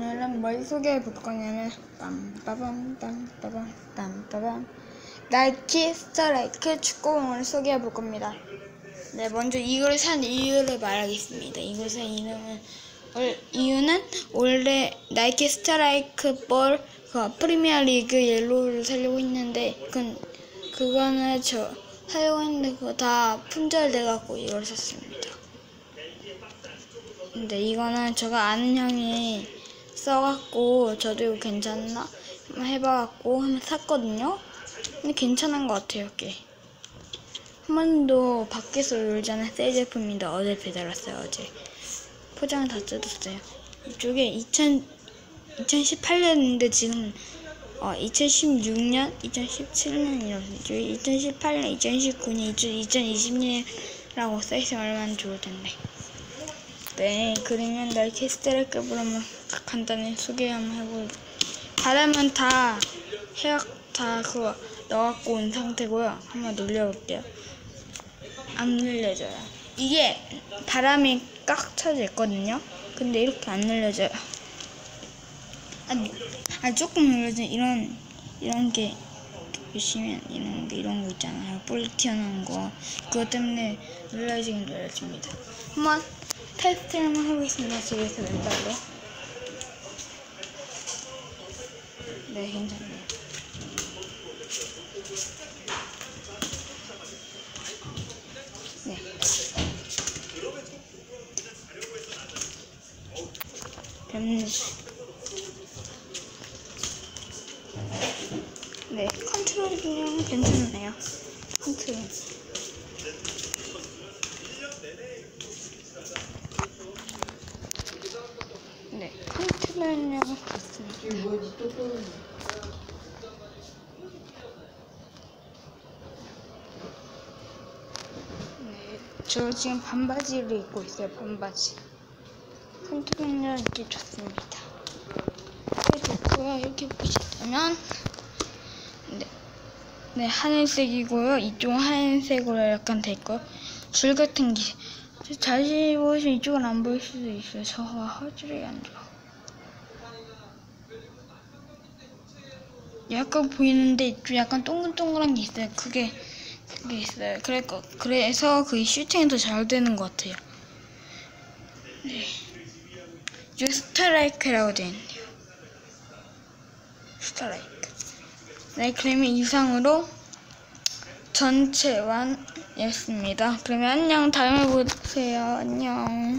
오늘은 뭘 소개해 볼 거냐면 빰빠밤 빰빠밤 빰빠밤 나이키 스타라이크 축구공을 소개해 볼 겁니다. 네, 먼저 이걸 산 이유를 말하겠습니다. 이걸 산 이유는 월- 이유는 원래 나이키 스타라이크 볼 그 프리미어 리그 옐로우를 사려고 했는데 그 그거는 저 사려고 했는데 그거 다 품절돼 갖고 이걸 샀습니다. 근데 이거는 제가 아는 형이 써갖고 저도 괜찮나 해봐갖고 한번 샀거든요. 근데 괜찮은 것 같아요, 이게. 한 번도 밖에서 놀잖아 새 제품인데 어제 배달 왔어요, 어제. 포장을 다 뜯었어요. 이쪽에 2000, 2018년인데 지금 어, 2016년, 2017년이라서 이쪽에 2018년, 2019년, 2020년이라고 써있으면 얼마나 좋을 텐데. 네, 그러면 나이키 스트라이크를 한번 간단히 소개 한번 해볼. 바람은 다 해약 다 그거 넣어갖고 온 상태고요. 한번 눌려볼게요. 안 눌려져요. 이게 바람이 꽉 차져 있거든요. 근데 이렇게 안 눌려져요. 아니, 아니 조금 눌려져 이런 이런 게 보시면 이런 게 이런 거 있잖아요. 볼 튀어나온 거 그것 때문에 눌러지긴 눌러집니다. 한번 테스트를 한번 해보겠습니다. 집에서 왼발로. 네, 괜찮네요. 네. 네, 컨트롤 그냥 괜찮네요. 컨트롤. 네, 컨트롤력 좋습니다. 뭐지 또 떠오르네. 네, 저 지금 반바지를 입고 있어요. 반바지. 컨트롤력 이게 좋습니다. 이게 좋고요. 이렇게 보시면 네, 네 하늘색이고요. 이쪽은 하얀색으로 약간 돼 있고 줄 같은 게 자세히 보시면 이쪽은 안 보일 수도 있어요. 저 화질이 안 좋아. 약간 보이는데 약간 동글동글한 게 있어요. 그게 그게 있어요. 그래, 그래서 그 슈팅이 더 잘 되는 것 같아요. 네. 스타라이크라고 되어 있네요. 스타라이크. 네, 그러면 이상으로 전체 완이었습니다. 그러면 안녕. 다음에 보세요. 안녕.